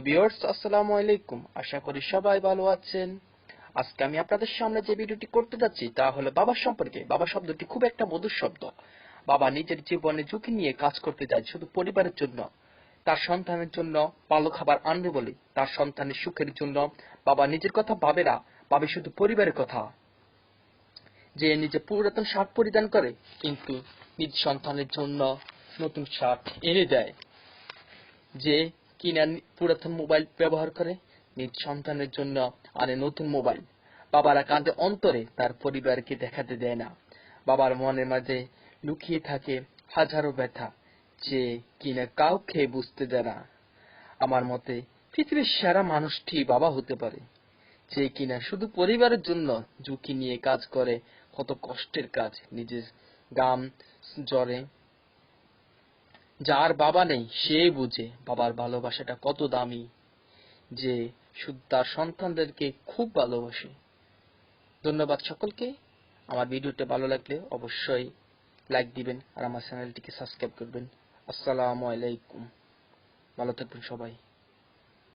Viewers, আসসালামু আলাইকুম। আশা করি সবাই ভালো আছেন। আজকে আমি আপনাদের সামনে যে ভিডিওটি করতে যাচ্ছি, তা হলো বাবা সম্পর্কে। বাবা শব্দটি খুব একটা মধুর শব্দ। বাবা নিজের জীবনে ঝুঁকি নিয়ে কাজ করতে যায় শুধু পরিবারের জন্য। তার সন্তানের জন্য ভালো খাবার আনবে বলে, তার সন্তানের সুখের জন্য বাবা নিজের কথা ভাবে না, ভাবে শুধু পরিবারের কথা। যে নিজে পুরাতন শার্ট পরিধান করে, কিন্তু নিজ সন্তানের জন্য নতুন শার্ট এনে দেয়। যে কিনা পুরাতন মোবাইল ব্যবহার করে নিজ সন্তানের জন্য আনে নতুন মোবাইল। বাবারা কাঁধে অন্তরে, তার পরিবারকে দেখাতে দেয় না। বাবার মনের মাঝে লুকিয়ে থাকে হাজারো ব্যথা, যে কিনা কাউকে বুঝতে দেয় না। আমার মতে, পৃথিবীর সেরা মানুষটি বাবা হতে পারে, যে কিনা শুধু পরিবারের জন্য ঝুঁকি নিয়ে কাজ করে, কত কষ্টের কাজ, নিজের গাম জ্বরে যার বাবা নেই, সে বুঝে বাবার ভালোবাসাটা কত দামি যে তার সন্তানদেরকে খুব ভালোবাসে। ধন্যবাদ সকলকে। আমার ভিডিওটা ভালো লাগলে অবশ্যই লাইক দিবেন আর আমার চ্যানেলটিকে সাবস্ক্রাইব করবেন। আসসালামু আলাইকুম। ভালো থাকবেন সবাই।